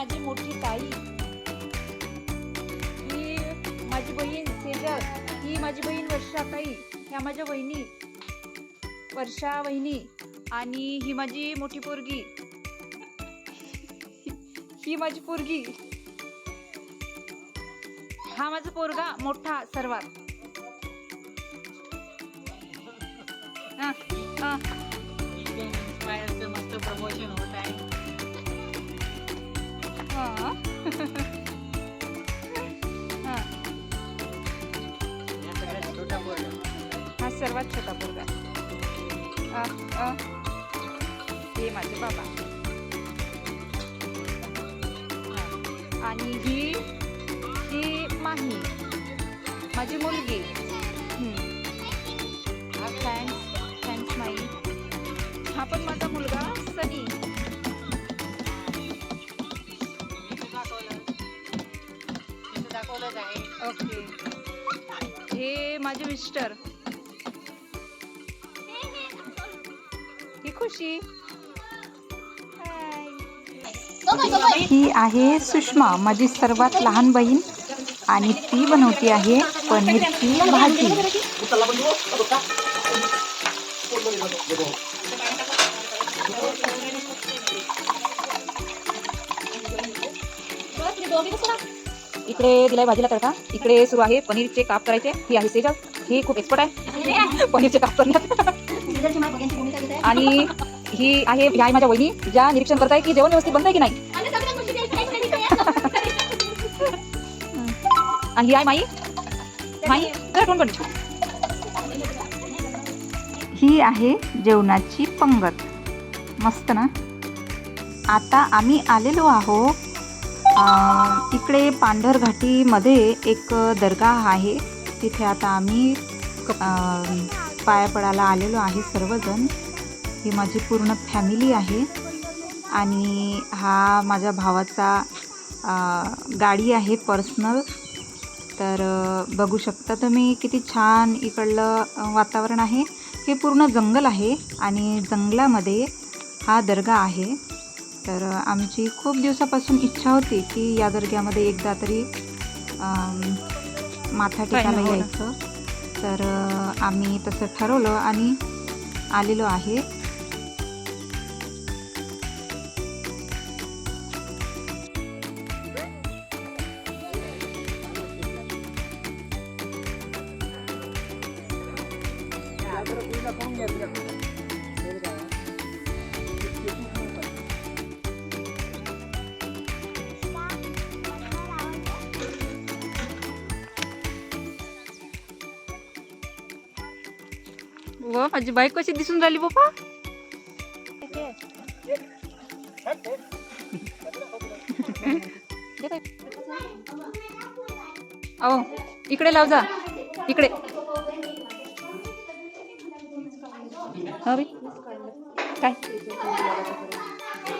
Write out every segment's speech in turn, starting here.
माझी मोठी ताई. ही माझी बहीण सेजल ही माझी बहीण वर्षा ताई ह्या माझ्या बहिणी वर्षा वहिनी आणि ही माझी मोठी पोरगी. ही माझी पोरगी. हा माझा पोरगा मोठा सर्वात. हा, हा. मस्त प्रमोशन होत आहे. हा. हा. सर्वात छोटा पोरगा. हे माझे बाबा. आणि ही ही माही. माझी मुलगी. थँक्स थँक्स माई हा पण माझा मुलगा ओके. हे माझे मिस्टर. ही खुशी. ही आहे सुषमा माझी सर्वात लहान बहीण. आणि ती बनवती आहे पनीरची भाजी. इकडे दिलाय भाजीला तडका. इकडे सुरू आहे पनीरचे काप करायचे. ही आहे सेजल. ही खूप एक्सपर्ट आहे. पनीरचे काप करण्यात आणि ही आहे ही आहे माझ्या वहिनी ज्या निरीक्षण करत आहे की जेवण व्यवस्थित बनतंय की नाही. आणि ही आहे माई. माई तोंड पण ही आहे जेवणाची पंगत. मस्त ना? आता आम्ही आलेलो आहो अं, इकडे पांढरघाटीमध्ये एक दर्गा आहे. तिथे आता आम्ही पाया पडायला आलेलो आहे सर्वजण. ही माझी पूर्ण फॅमिली आहे. आणि हा माझ्या भावाचा गाडी आहे पर्सनल. तर बघू शकता तुम्ही किती छान इकडलं वातावरण आहे. हे पूर्ण जंगल आहे आणि जंगलामध्ये हा दर्गा आहे. तर आमची खूप दिवसापासून इच्छा होती की या दर्ग्यामध्ये एकदा तरी माथा टेकायला यायचं. तर आम्ही तसं ठरवलं आणि आलेलो आहे. व माझी बाईक कशी दिसून राहिली बाबा? अहो इकडे लाव जा. इकडे. काय?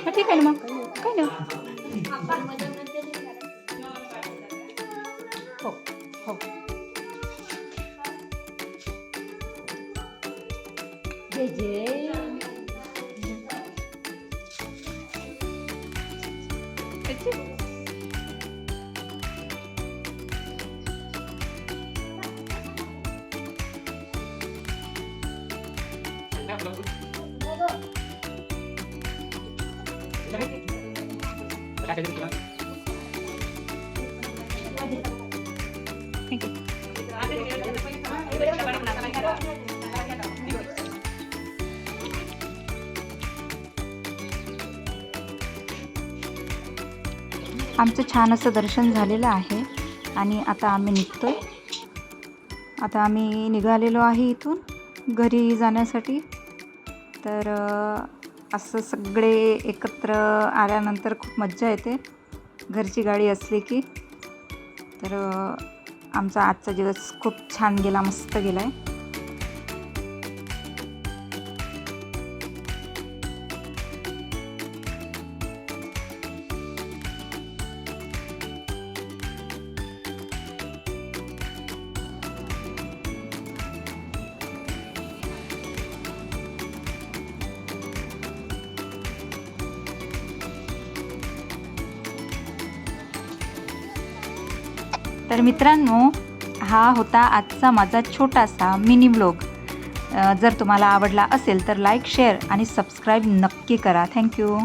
ठीक आहे ना मग. काय ना हो हो. जय जय अच्छा. Thank you. आमचं छान असं दर्शन झालेलं आहे. आणि आता आम्ही निघतो आता आम्ही निघालेलो आहे इथून घरी जाण्यासाठी. तर असं सगळे एकत्र आल्यानंतर खूप मज्जा येते. घरची गाडी असली की. तर आमचा आजचा दिवस खूप छान गेला मस्त गेला आहे तर मित्रांनो हा होता आजचा माझा छोटासा मिनी ब्लॉग. जर तुम्हाला आवडला असेल तर लाईक शेअर आणि सबस्क्राईब नक्की करा. थँक्यू.